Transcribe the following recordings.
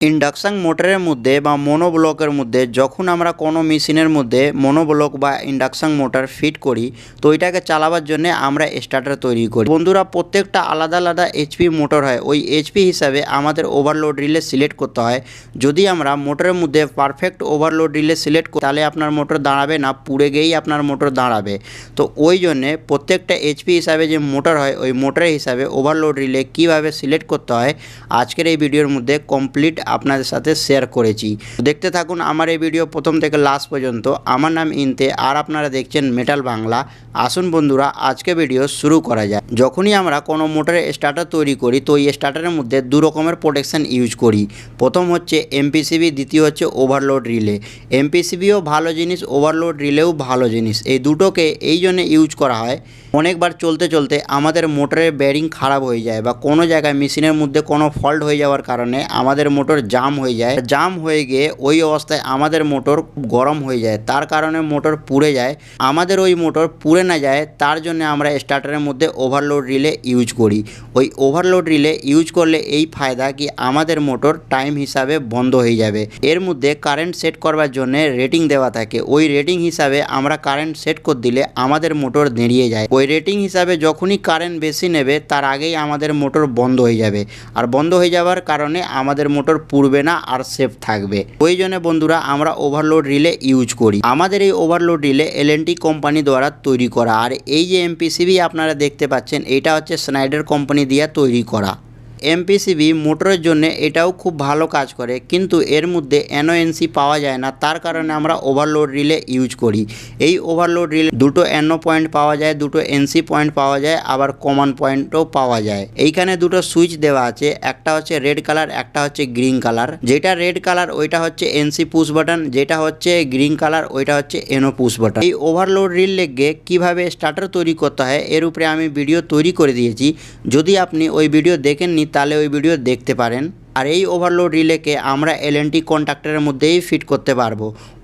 Induction মোটরের মধ্যে বা মনোব্লকের মধ্যে যখন আমরা কোনো মেশিনের মধ্যে মনোব্লক বা ইন্ডাকশান মোটর ফিট করি, তো ওইটাকে চালাবার জন্য আমরা স্টার্টার তৈরি করি। বন্ধুরা, প্রত্যেকটা আলাদা আলাদা এইচপি মোটর হয়। ওই এইচপি হিসাবে আমাদের ওভারলোড রিলে সিলেক্ট করতে হয়। যদি আমরা মোটরের মধ্যে পারফেক্ট ওভারলোড রিলে সিলেক্ট করি, তাহলে আপনার মোটর দাঁড়াবে না, পুড়ে গিয়েই আপনার মোটর দাঁড়াবে। তো ওই জন্যে প্রত্যেকটা এইচপি হিসাবে যে মোটর হয়, ওই মোটরের হিসাবে ওভারলোড রিলে কীভাবে সিলেক্ট করতে হয়, আজকের এই ভিডিওর মধ্যে কমপ্লিট আপনাদের সাথে শেয়ার করেছি। দেখতে থাকুন আমার এই ভিডিও প্রথম থেকে লাস্ট পর্যন্ত। আমার নাম ইনতে, আর আপনারা দেখছেন মেটাল বাংলা আসুন বন্ধুরা, আজকে ভিডিও শুরু করা যায় যখনই আমরা কোনো মোটরের স্টার্টার তৈরি করি, তো এই স্টার্টারের মধ্যে দু রকমের প্রোটেকশন ইউজ করি। প্রথম হচ্ছে এমপিসিবি দ্বিতীয় হচ্ছে ওভারলোড রিলে এমপিসিবিও ভালো জিনিস ওভারলোড রিলেও ভালো জিনিস। এই দুটোকে এই জন্য ইউজ করা হয়, অনেকবার চলতে চলতে আমাদের মোটরের ব্যারিং খারাপ হয়ে যায় বা কোনো জায়গায় মেশিনের মধ্যে কোনো ফল্ট হয়ে যাওয়ার কারণে আমাদের মোটর জাম হয়ে যায়। জাম হয়ে গিয়ে ওই অবস্থায় আমাদের মোটর গরম হয়ে যায়। তার কারণে মোটর পুড়ে যায়। আমাদের ওই মোটর পুড়ে না যায়, তার জন্য আমরা স্টার্টারের মধ্যে ওভারলোড রিলে ইউজ করি। ওই ওভারলোড রিলে ইউজ করলে এই ফায়দা কি আমাদের মোটর টাইম হিসাবে বন্ধ হয়ে যাবে। এর মধ্যে কারেন্ট সেট করবার জন্য রেটিং দেওয়া থাকে। ওই রেটিং হিসাবে আমরা কারেন্ট সেট করে দিলে আমাদের মোটর দাঁড়িয়ে যায়। ওই রেটিং হিসাবে যখনই কারেন্ট বেশি নেবে, তার আগেই আমাদের মোটর বন্ধ হয়ে যাবে। আর বন্ধ হয়ে যাওয়ার কারণে আমাদের মোটর পুড়বে না আর সেফ থাকবে। জন্য বন্ধুরা, আমরা ওভারলোড রিলে ইউজ করি। আমাদের এই ওভারলোড রিলে এল কোম্পানি দ্বারা তৈরি করা। আর এই যে এমপিসিবি আপনারা দেখতে পাচ্ছেন, এটা হচ্ছে স্নাইডার কোম্পানি দিয়ে তৈরি করা। এমপিসিবি মোটরের জন্য এটাও খুব ভালো কাজ করে, কিন্তু এর মধ্যে এনওএনসি পাওয়া যায় না। তার কারণে আমরা ওভারলোড রিলে ইউজ করি। এই ওভারলোড রিলে দুটো এনও পয়েন্ট পাওয়া যায়, দুটো এনসি পয়েন্ট পাওয়া যায়, আবার কমন পয়েন্টও পাওয়া যায়। এইখানে দুটো সুইচ দেওয়া আছে, একটা হচ্ছে রেড কালার একটা হচ্ছে গ্রিন কালার যেটা রেড কালার ওইটা হচ্ছে এনসি পুশ বাটন যেটা হচ্ছে গ্রিন কালার ওইটা হচ্ছে এনও পুশ বাটন এই ওভারলোড রিল লেগে কীভাবে স্টার্টার তৈরি করতে হয়, এর উপরে আমি ভিডিও তৈরি করে দিয়েছি। যদি আপনি ওই ভিডিও দেখেননি তাহলে ওই ভিডিও দেখতে পারেন। আর এই ওভারলোড রিলেকে আমরা এলএনটি কন্ট্রাক্টরের মধ্যেই ফিট করতে পারব।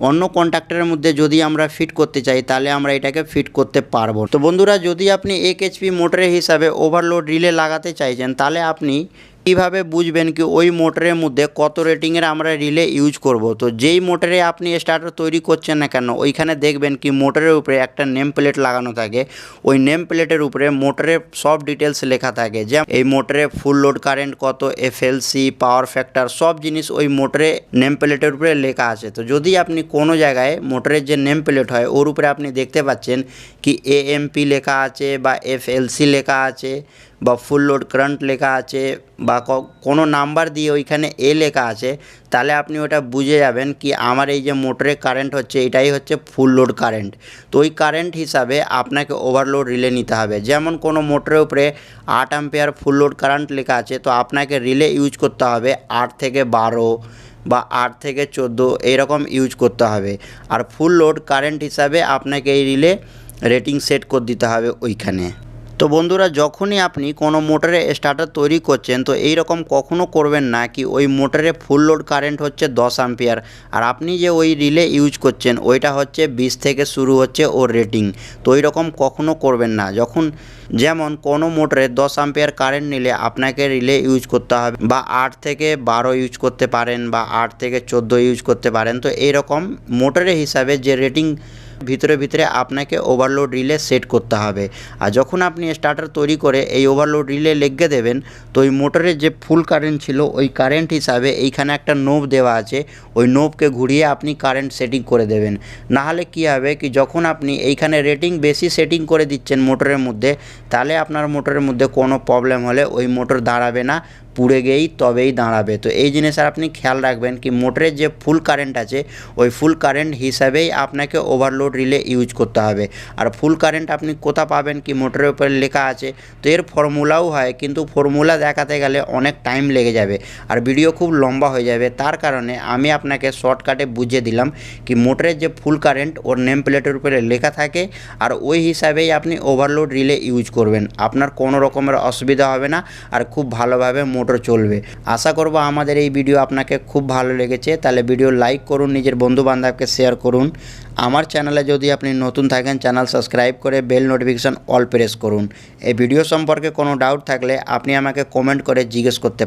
অন্য কন্ট্রাক্টরের মধ্যে যদি আমরা ফিট করতে চাই, তাহলে আমরা এটাকে ফিট করতে পারব। তো বন্ধুরা, যদি আপনি এক এইচপি মোটরের হিসাবে ওভারলোড রিলে লাগাতে চাইছেন, তাহলে আপনি কীভাবে বুঝবেন কি ওই মোটরের মধ্যে কত রেটিংয়ের আমরা রিলে ইউজ করব। তো যেই মোটরে আপনি স্টার্টার তৈরি করছেন না কেন, ওইখানে দেখবেন কি মোটরের উপরে একটা নেম প্লেট লাগানো থাকে। ওই নেম প্লেটের উপরে মোটরের সব ডিটেলস লেখা থাকে। যেমন এই মোটরে ফুল লোড কারেন্ট কত এফএলসি পাওয়ার ফ্যাক্টর সব জিনিস ওই মোটরে নেম প্লেটের উপরে লেখা আছে। তো যদি আপনি কোনো জায়গায় মোটরের যে নেম প্লেট হয়, ওর উপরে আপনি দেখতে পাচ্ছেন কি এএমপি লেখা আছে বা এফএলসি লেখা আছে। বা ফুল লোড কারেন্ট লেখা আছে বা কোনো নাম্বার দিয়ে ওইখানে এ লেখা আছে, তাহলে আপনি ওটা বুঝে যাবেন কি আমার এই যে মোটরে কারেন্ট হচ্ছে, এটাই হচ্ছে ফুল লোড কারেন্ট তো ওই কারেন্ট হিসাবে আপনাকে ওভারলোড রিলে নিতে হবে। যেমন কোনো মোটরের উপরে আট অ্যাম্পিয়ার ফুল লোড কারেন্ট লেখা আছে, তো আপনাকে রিলে ইউজ করতে হবে আট থেকে বারো বা আট থেকে চোদ্দ এইরকম ইউজ করতে হবে। আর ফুল লোড কারেন্ট হিসাবে আপনাকে এই রিলে রেটিং সেট করে দিতে হবে ওইখানে। তো বন্ধুরা, যখনই আপনি কোনো মোটরে স্টার্টার তৈরি করছেন, তো এই রকম কখনো করবেন না কি ওই মোটরে ফুল লোড কারেন্ট হচ্ছে দশ আম্পিয়ার আর আপনি যে ওই রিলে ইউজ করছেন, ওইটা হচ্ছে বিশ থেকে শুরু হচ্ছে ওর রেটিং তো ওই রকম কখনো করবেন না। যখন যেমন কোনো মোটরে দশ আম্পিয়ার কারেন্ট নিলে আপনাকে রিলে ইউজ করতে হবে, বা আট থেকে বারো ইউজ করতে পারেন, বা আট থেকে চোদ্দ ইউজ করতে পারেন, তো এইরকম মোটরের হিসাবে যে রেটিং ভিতরে ভিতরে আপনাকে ওভারলোড রিলে সেট করতে হবে। আর যখন আপনি স্টার্টার তৈরি করে এই ওভারলোড রিলে লেগে দেবেন, তো ওই মোটরের যে ফুল কারেন্ট ছিল, ওই কারেন্ট হিসাবে এইখানে একটা নোব দেওয়া আছে, ওই নোবকে ঘুরিয়ে আপনি কারেন্ট সেটিং করে দেবেন। নাহলে কী হবে কি, যখন আপনি এইখানে রেটিং বেশি সেটিং করে দিচ্ছেন মোটরের মধ্যে, তাহলে আপনার মোটরের মধ্যে কোনো প্রবলেম হলে ওই মোটর দাঁড়াবে না। পুড়ে গিয়েই তবেই দাঁড়াবে। তো এই জিনিসের আপনি খেয়াল রাখবেন কি মোটরের যে ফুল কারেন্ট আছে, ওই ফুল কারেন্ট হিসাবেই আপনাকে ওভারলোড রিলে ইউজ করতে হবে। আর ফুল কারেন্ট আপনি কোথা পাবেন কি মোটরের উপরে লেখা আছে, তো এর ফর্মুলাও হয়, কিন্তু ফর্মুলা দেখাতে গেলে অনেক টাইম লেগে যাবে। আর ভিডিও খুব লম্বা হয়ে যাবে, তার কারণে আমি আপনাকে শর্টকাটে বুঝিয়ে দিলাম কি মোটরের যে ফুল কারেন্ট ওর নেম প্লেটের উপরে লেখা থাকে, আর ওই হিসাবেই আপনি ওভারলোড রিলে ইউজ করবেন। আপনার কোনো রকমের অসুবিধা হবে না, আর খুব ভালোভাবে মোটর চলবে। আশা করব আমাদের এই ভিডিও আপনাকে খুব ভালো লেগেছে। তাহলে ভিডিও লাইক করুন, নিজের বন্ধু বান্ধবকে শেয়ার করুন। আমার চ্যানেলে যদি আপনি নতুন থাকেন, চ্যানেল সাবস্ক্রাইব করে বেল নোটিফিকেশান অল প্রেস করুন। এই ভিডিও সম্পর্কে কোনো ডাউট থাকলে আপনি আমাকে কমেন্ট করে জিজ্ঞেস করতে